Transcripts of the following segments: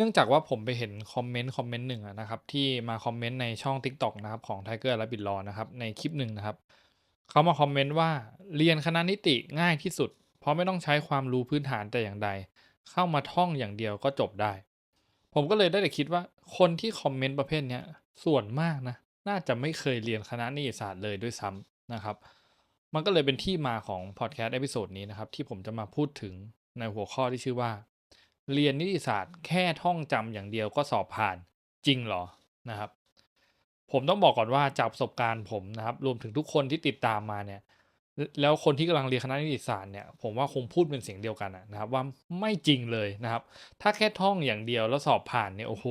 เนื่องจากว่าผมไปเห็นคอมเมนต์คอมเมนต์หนึ่งนะครับที่มาคอมเมนต์ในช่อง TikTok นะครับของ Tiger Rabbit Law นะครับในคลิปหนึ่งนะครับเขามาคอมเมนต์ว่าเรียนคณะนิติง่ายที่สุด เพราะไม่ต้องใช้ความรู้พื้นฐานแต่อย่างใด เข้ามาท่องอย่างเดียวก็จบได้ ผมก็เลยได้แต่คิดว่าคนที่คอมเมนต์ประเภทนี้ส่วนมากนะน่าจะไม่เคยเรียนคณะนิติศาสตร์เลยด้วยซ้ำนะครับ มันก็เลยเป็นที่มาของพอดแคสต์เอพิโซดนี้นะครับที่ผมจะมาพูดถึงในหัวข้อที่ชื่อว่า เรียนนิติศาสตร์แค่ท่องจำอย่างเดียวก็สอบผ่านจริงเหรอนะครับ ผมต้องบอกก่อนว่าจากประสบการณ์ผมนะครับ รวมถึงทุกคนที่ติดตามมาเนี่ย แล้วคนที่กำลังเรียนคณะนิติศาสตร์เนี่ยผมว่าคงพูดเป็นเสียงเดียวกันนะครับ ว่าไม่จริงเลยนะครับ ถ้าแค่ท่องอย่างเดียวแล้วสอบผ่านเนี่ยโอ้โห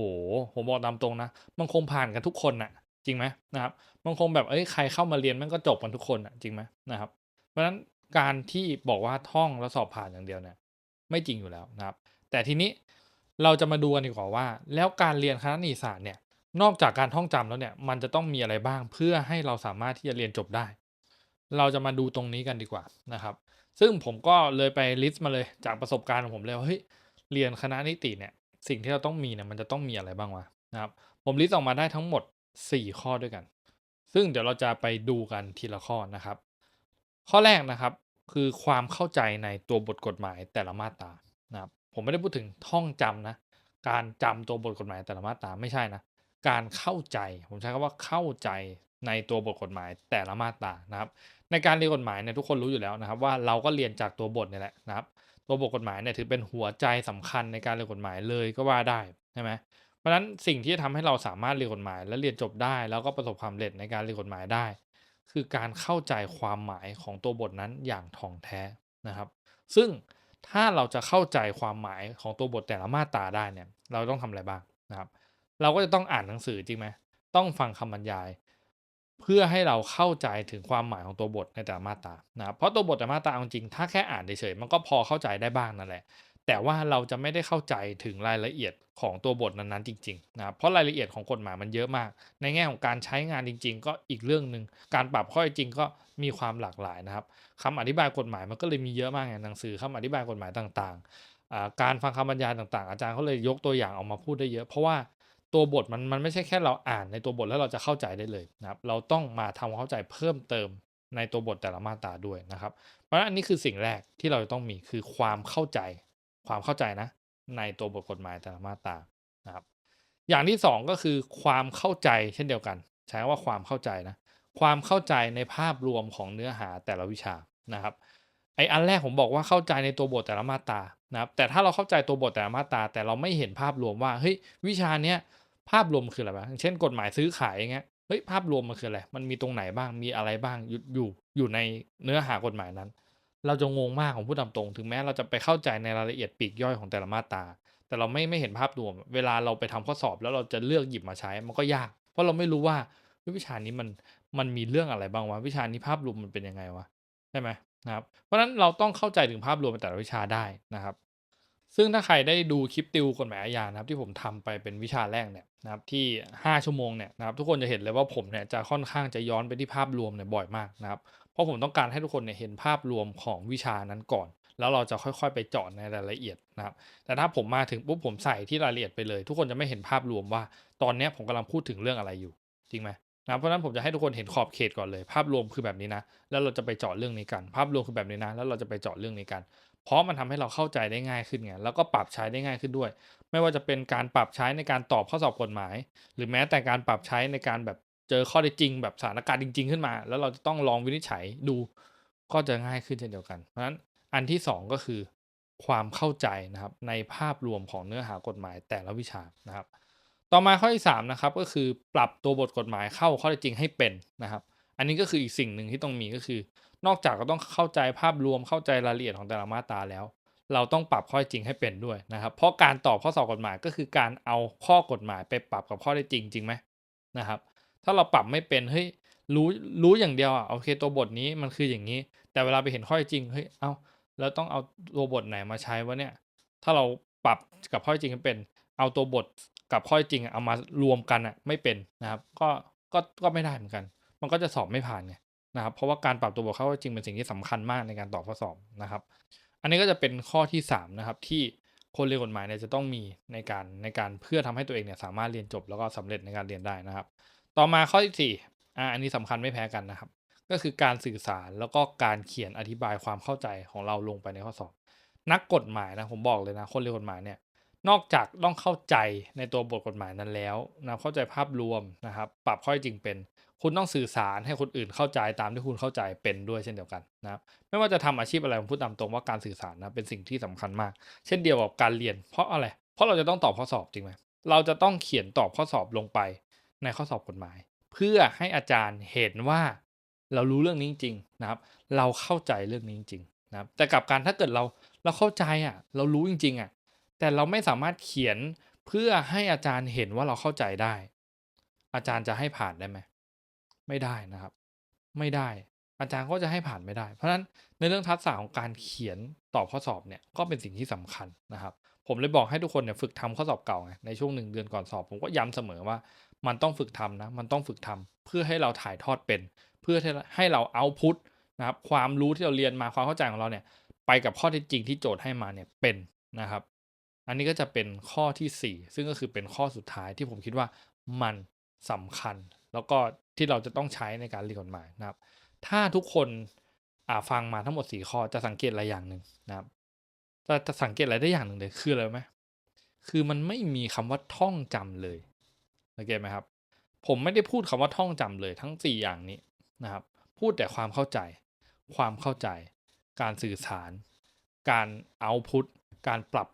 ผมบอกตามตรงนะมันคงผ่านกันทุกคนน่ะจริงไหมนะครับมันคงแบบเอ้ยใครเข้ามาเรียนมันก็จบกันทุกคนอะจริงไหมนะครับ เพราะฉะนั้นการที่บอกว่าท่องแล้วสอบผ่านอย่างเดียวเนี่ยไม่จริงอยู่แล้วนะครับ แต่ทีนี้เราจะมาดูกันดีกว่าว่า แล้วการเรียนคณะนิติศาสตร์เนี่ยนอกจากการท่องจำแล้วเนี่ยมันจะต้องมีอะไรบ้างเพื่อให้เราสามารถที่จะเรียนจบได้ เราจะมาดูตรงนี้กันดีกว่านะครับ ซึ่งผมก็เลยไปลิสต์มาเลยจากประสบการณ์ของผมเลยว่าเฮ้ยเรียนคณะนิติเนี่ยสิ่งที่เราต้องมีเนี่ยมันจะต้องมีอะไรบ้างวะนะครับผมลิสต์ออกมาได้ทั้งหมด 4 ข้อด้วยกัน ซึ่งเดี๋ยวเราจะไปดูกันทีละข้อนะครับ ข้อแรกนะครับคือความเข้าใจในตัวบทกฎหมายแต่ละมาตรานะครับ ผมไม่ได้พูดถึงท่องจำนะ การจำตัวบทกฎหมายแต่ละมาตราไม่ใช่นะ การเข้าใจ ผมใช้คำว่าเข้าใจในตัวบทกฎหมายแต่ละมาตรานะครับ ในการเรียนกฎหมายเนี่ยทุกคนรู้อยู่แล้วนะครับ ว่าเราก็เรียนจากตัวบทนี่แหละนะครับ ตัวบทกฎหมายเนี่ยถือเป็นหัวใจสำคัญในการเรียนกฎหมายเลยก็ว่าได้ใช่ไหมเพราะฉะนั้นสิ่งที่จะทำให้เราสามารถเรียนกฎหมาย และเรียนจบได้ แล้วก็ประสบความสำเร็จในการเรียนกฎหมายได้ คือการเข้าใจความหมายของตัวบทนั้นอย่างถ่องแท้นะครับ ซึ่ง ถ้าเราจะเข้าใจความหมายของตัวบทแต่ละมาตราได้เนี่ย เราต้องทำอะไรบ้างนะครับ เราก็จะต้องอ่านหนังสือจริงไหมต้องฟังคำบรรยาย เพื่อให้เราเข้าใจถึงความหมายของตัวบทในแต่ละมาตรานะครับเพราะตัวบทแต่ละมาตราจริงๆถ้าแค่อ่านเฉยๆมันก็พอเข้าใจได้บ้างนั่นแหละ แต่ว่าเราจะไม่ได้เข้าใจถึงรายละเอียดของตัวบทนั้นๆจริงๆนะครับเพราะรายละเอียดของกฎหมายมันเยอะมาก ในแง่ของการใช้งานจริง ๆ ก็อีกเรื่องหนึ่งการปรับข้อจริงก็มีความหลากหลายนะครับคำอธิบายกฎหมายมันก็เลยมีเยอะมากอย่างหนังสือคำอธิบายกฎหมายต่างๆ การฟังคำบรรยายต่างๆ อาจารย์เขาเลยยกตัวอย่างออกมาพูดได้เยอะ เพราะว่าตัวบทมันมันไม่ใช่แค่เราอ่านในตัวบทแล้วเราจะเข้าใจได้เลยนะครับเราต้องมาทำความเข้าใจเพิ่มเติมในตัวบทแต่ละมาตราด้วยนะครับ เพราะฉะนั้นอันนี้คือสิ่งแรกที่เราจะต้องมีคือความเข้าใจ ความเข้าใจนะ ในตัวบทกฎหมายแต่ละมาตรานะครับ อย่างที่ 2 ก็คือความเข้าใจเช่นเดียวกัน ใช้ว่าความเข้าใจนะ ความเข้าใจในภาพรวมของเนื้อหาแต่ละวิชานะครับไออันแรกผมบอกว่าเข้าใจในตัวบทแต่ละมาตรานะครับแต่ถ้าเราเข้าใจตัวบทแต่ละมาตราแต่เราไม่เห็นภาพรวมว่าเฮ้ยวิชาเนี้ยภาพรวมคืออะไรบ้างเช่นกฎหมายซื้อขายอย่างเงี้ยเฮ้ยภาพรวมมันคืออะไรมันมีตรงไหนบ้างมีอะไรบ้างอยู่อยู่อยู่ในเนื้อหากฎหมายนั้น เราจะงงมากของผู้ตามตรง ถึงแม้เราจะไปเข้าใจในรายละเอียดปีกย่อยของแต่ละมาตรา แต่เราไม่ไม่เห็นภาพรวม เวลาเราไปทำข้อสอบแล้วเราจะเลือกหยิบมาใช้ มันก็ยาก เพราะเราไม่รู้ว่าวิชานี้มันมันมีเรื่องอะไรบ้างวะ วิชานี้ภาพรวมมันเป็นยังไงวะ ใช่ไหมนะครับ เพราะฉะนั้นเราต้องเข้าใจถึงภาพรวมแต่ละวิชาได้นะครับ ซึ่งถ้าใครได้ดูคลิปติวกฎหมายอาญานะครับ ที่ผมทำไปเป็นวิชาแรกเนี่ยนะครับที่ 5 ชั่วโมงเนี่ยนะครับทุกคนจะเห็นเลยว่าผมเนี่ยจะค่อนข้างจะย้อนไปที่ภาพรวมเนี่ยบ่อยมากนะครับเราะผมต้องการให้ทุกคนเนี่ยเห็นภาพรวมของวิชานั้นก่อน แล้วเราจะค่อยๆ ไปเจาะในรายละเอียดนะครับ แต่ถ้าผมมาถึงปุ๊บผมใส่ที่รายละเอียดไปเลย ทุกคนจะไม่เห็นภาพรวมว่า ตอนนี้ผมกำลังพูดถึงเรื่องอะไรอยู่ จริงไหมนะเพราะนั้นผมจะให้ทุกคนเห็นขอบเขตก่อนเลย ภาพรวมคือแบบนี้นะ แล้วเราจะไปเจาะเรื่องนี้กัน ภาพรวมคือแบบนี้นะ แล้วเราจะไปเจาะเรื่องนี้กัน เพราะมันทำให้เราเข้าใจได้ง่ายขึ้นไง แล้วก็ปรับใช้ได้ง่ายขึ้นด้วย ไม่ว่าจะเป็นการปรับใช้ในการตอบข้อสอบกฎหมาย หรือแม้แต่การปรับใช้ในการแบบ เจอข้อเท็จจริงแบบสถานการณ์จริง ๆ ขึ้นมา แล้วเราจะต้องลองวินิจฉัยดูก็จะง่ายขึ้นเช่นเดียวกัน เพราะฉะนั้นอันที่ 2 ก็คือความเข้าใจนะครับในภาพรวมของเนื้อหากฎหมายแต่ละวิชานะครับ ต่อมาข้อที่3นะครับก็คือปรับตัวบทกฎหมายเข้าข้อเท็จจริงให้เป็นนะครับ อันนี้ก็คืออีกสิ่งหนึ่งที่ต้องมีก็คือ นอกจากก็ต้องเข้าใจภาพรวมเข้าใจรายละเอียดของแต่ละมาตราแล้ว เราต้องปรับข้อจริงให้เป็นด้วยนะครับ เพราะการตอบข้อสอบกฎหมายก็คือการเอาข้อกฎหมายไปปรับกับข้อได้จริงจริงไหมนะครับ ถ้าเราปรับไม่เป็นเฮ้ยรู้รู้อย่างเดียวอะโอเค ตัวบทนี้มันคืออย่างนี้ แต่เวลาไปเห็นข้อจริงเฮ้ยเอ้าแล้วต้องเอาตัวบทไหนมาใช้วะเนี่ยถ้าเราปรับกับข้อจริงเป็น เอาตัวบทกับข้อจริงเอามารวมกันอะไม่เป็นนะครับก็ก็ก็ไม่ได้เหมือนกัน มันก็จะสอบไม่ผ่านไงนะครับเพราะว่าการปรับตัวบทเข้าข้อจริงเป็นสิ่งที่สำคัญมากในการตอบข้อสอบนะครับ อันนี้ก็จะเป็นข้อที่3นะครับที่คนเรียนกฎหมายเนี่ยจะต้องมีในการในการเพื่อทำให้ตัวเองเนี่ยสามารถเรียนจบแล้วก็สำเร็จในการเรียนได้นะครับ ต่อมาข้อที่สี่อ่าอันนี้สำคัญไม่แพ้กันนะครับ ก็คือการสื่อสารแล้วก็การเขียนอธิบายความเข้าใจของเราลงไปในข้อสอบนักกฎหมายนะผมบอกเลยนะคนเรียนกฎหมายเนี่ยนอกจากต้องเข้าใจในตัวบทกฎหมายนั้นแล้วนะเข้าใจภาพรวมนะครับ ปรับข้อจริงเป็น คุณต้องสื่อสารให้คนอื่นเข้าใจตามที่คุณเข้าใจเป็นด้วยเช่นเดียวกันนะครับไม่ว่าจะทำอาชีพอะไรผมพูดตามตรงว่าการสื่อสารนะเป็นสิ่งที่สำคัญมาก เช่นเดียวกับการเรียน เพราะอะไร เพราะเราจะต้องตอบข้อสอบจริงไหมเราจะต้องเขียนตอบข้อสอบลงไป ในข้อสอบกฎหมาย เพื่อให้อาจารย์เห็นว่าเรารู้เรื่องนี้จริงนะครับ เราเข้าใจเรื่องนี้จริงนะครับ แต่กับการถ้าเกิดเราเราเข้าใจอะ เรารู้จริง ๆอะ แต่เราไม่สามารถเขียนเพื่อให้อาจารย์เห็นว่าเราเข้าใจได้ อาจารย์จะให้ผ่านได้ไหมไม่ได้นะครับ ไม่ได้ อาจารย์ก็จะให้ผ่านไม่ได้ เพราะฉะนั้นในเรื่องทักษะของการเขียนตอบข้อสอบเนี่ยก็เป็นสิ่งที่สำคัญนะครับ ผมเลยบอกให้ทุกคนเนี่ยฝึกทำข้อสอบเก่าไงในช่วงหนึ่งเดือนก่อนสอบ ผมก็ย้ำเสมอว่า มันต้องฝึกทำนะ มันต้องฝึกทำเพื่อให้เราถ่ายทอดเป็น เพื่อให้เราเอาพุทนะครับความรู้ที่เราเรียนมาความเข้าใจของเราเนี่ย ไปกับข้อเท็จจริงที่โจทย์ให้มาเนี่ยเป็นนะครับ อันนี้ก็จะเป็นข้อที่ 4 ซึ่งก็คือเป็นข้อสุดท้ายที่ผมคิดว่ามันสำคัญ แล้วก็ที่เราจะต้องใช้ในการเรียนกฎหมายนะครับ ถ้าทุกคนอ่าฟังมาทั้งหมด 4 ข้อจะสังเกตอะไรอย่างหนึ่งนะครับ จะจะสังเกตอะไรได้อย่างหนึ่งเลยคืออะไรไหมคือมันไม่มีคำว่าท่องจำเลยสังเกตไหมครับ ผมไม่ได้พูดคำว่าท่องจำเลยทั้ง 4 อย่างนี้นะครับ พูดแต่ความเข้าใจ ความเข้าใจ การสื่อสาร การเอาพุทการปรับ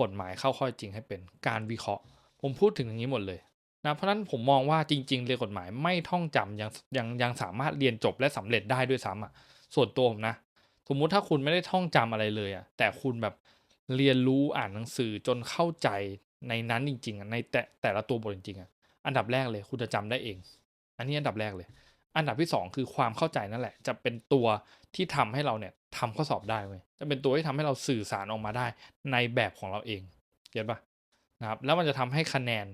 กฎหมายเข้าข้อจริงให้เป็นการวิเคราะห์ ผมพูดถึงอย่างนี้หมดเลยนะเพราะนั้นผมมองว่าจริง ๆ เรียนกฎหมายไม่ท่องจำยังยังยังสามารถเรียนจบและสำเร็จได้ด้วยซ้ำอะส่วนตัวผมนะ สมมุติถ้าคุณไม่ได้ท่องจำอะไรเลยอะแต่คุณแบบเรียนรู้อ่านหนังสือจนเข้าใจในนั้นจริงๆอะในแต่แต่ละตัวบทจริงๆอะอันดับแรกเลยคุณจะจำได้เอง อันนี้อันดับแรกเลย อันดับที่ 2 คือความเข้าใจนั่นแหละ จะเป็นตัวที่ทำให้เราเนี่ยทำข้อสอบได้เว้ยจะเป็นตัวที่ทำให้เราสื่อสารออกมาได้ในแบบของเราเองเก็ตปะนะครับแล้วมันจะทำให้คะแนน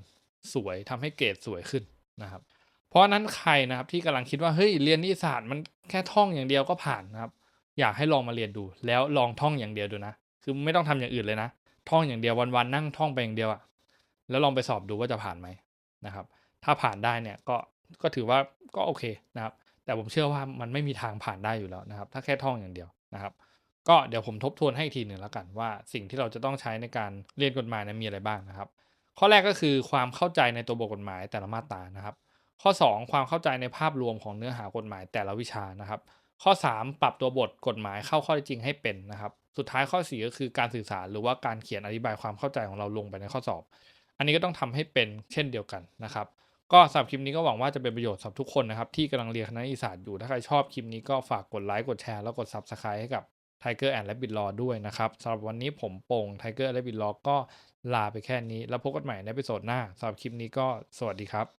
สวยทำให้เกรดสวยขึ้นนะครับ เพราะนั้นใครนะครับที่กำลังคิดว่าเฮ้ยเรียนนิสสตร์มันแค่ท่องอย่างเดียวก็ผ่านนะครับ อยากให้ลองมาเรียนดู แล้วลองท่องอย่างเดียวดูนะ คือไม่ต้องทำอย่างอื่นเลยนะ ท่องอย่างเดียววันๆนั่งท่องไปอย่างเดียวอะแล้วลองไปสอบดูว่าจะผ่านไหมนะครับ ถ้าผ่านได้เนี่ยก็ก็ถือว่าก็โอเคนะครับ แต่ผมเชื่อว่ามันไม่มีทางผ่านได้อยู่แล้วนะครับ ถ้าแค่ท่องอย่างเดียวนะครับ ก็เดี๋ยวผมทบทวนให้อีกทีหนึ่งแล้วกันว่า สิ่งที่เราจะต้องใช้ในการเรียนกฎหมายนั้นมีอะไรบ้างนะครับ ข้อแรกก็คือความเข้าใจในตัวบทกฎหมายแต่ละมาตรานะครับ ข้อ 2 ความเข้าใจในภาพรวมของเนื้อหากฎหมายแต่ละวิชานะครับ ข้อ 3 ปรับตัวบทกฎหมายเข้าข้อเท็จจริงให้เป็นนะครับ สุดท้ายข้อ 4 ก็คือการสื่อสารหรือว่าการเขียนอธิบายความเข้าใจของเราลงไปในข้อสอบ อันนี้ก็ต้องทำให้เป็นเช่นเดียวกันนะครับ ก็สำหรับคลิปนี้ก็หวังว่าจะเป็นประโยชน์สำหรับทุกคนนะครับที่กำลังเรียนคณะนิติศาสตร์อยู่ ถ้าใครชอบคลิปนี้ก็ฝากกดไลค์กดแชร์แล้วกด Subscribe ให้กับ Tiger and Rabbit Law ด้วยนะครับสำหรับวันนี้ผมโป่ง Tiger and Rabbit Law ก็ลาไปแค่นี้ แล้วพบกันใหม่ในเอพิโซดหน้าสำหรับคลิปนี้ก็สวัสดีครับ